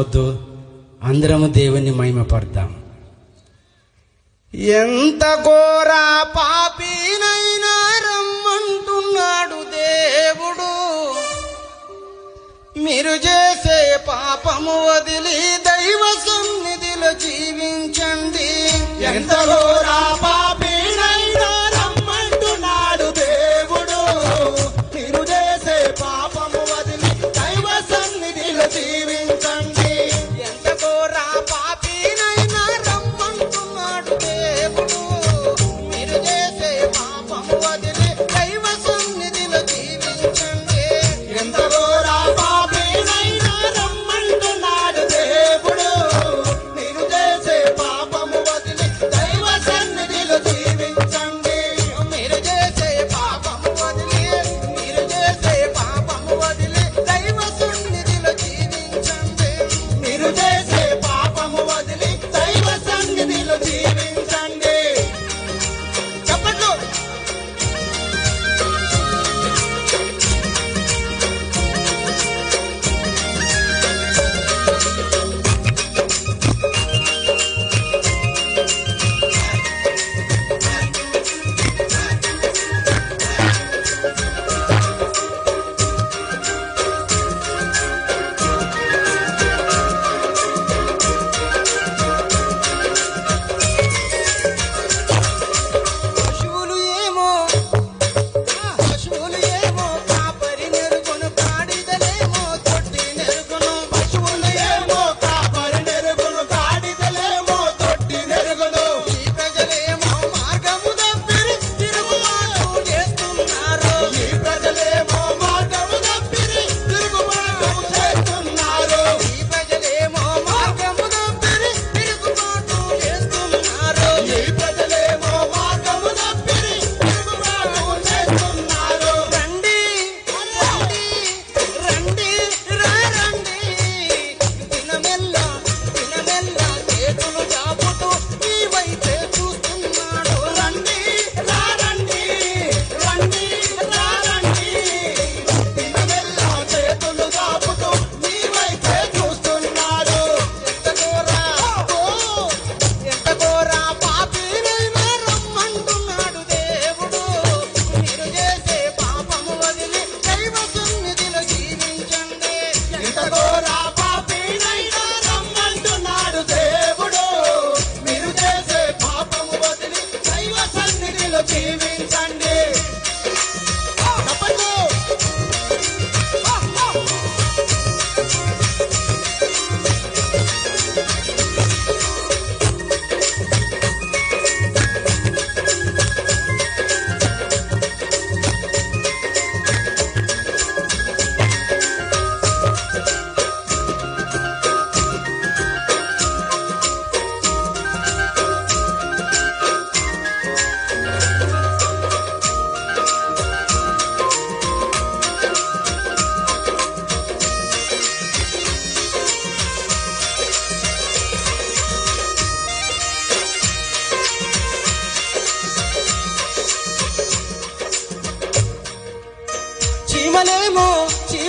వద్దు. అందరము దేవుని మహిమపడదాం ఎంత కోరా పాపీనైనా రమ్మంటున్నాడు దేవుడు. మీరు చేసే పాపము వదిలి దైవ సన్నిధిలో జీవించండి. ఎంత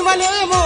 阿弥陀佛。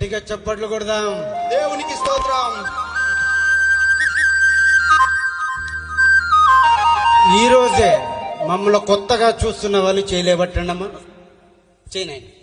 చప్పట్లు కొడదాం. దేవునికి స్తోత్రం. ఈ రోజే మమ్మల్ని కొత్తగా చూస్తున్న వాళ్ళు చేయలేబట్టండమ్మా చేయనండి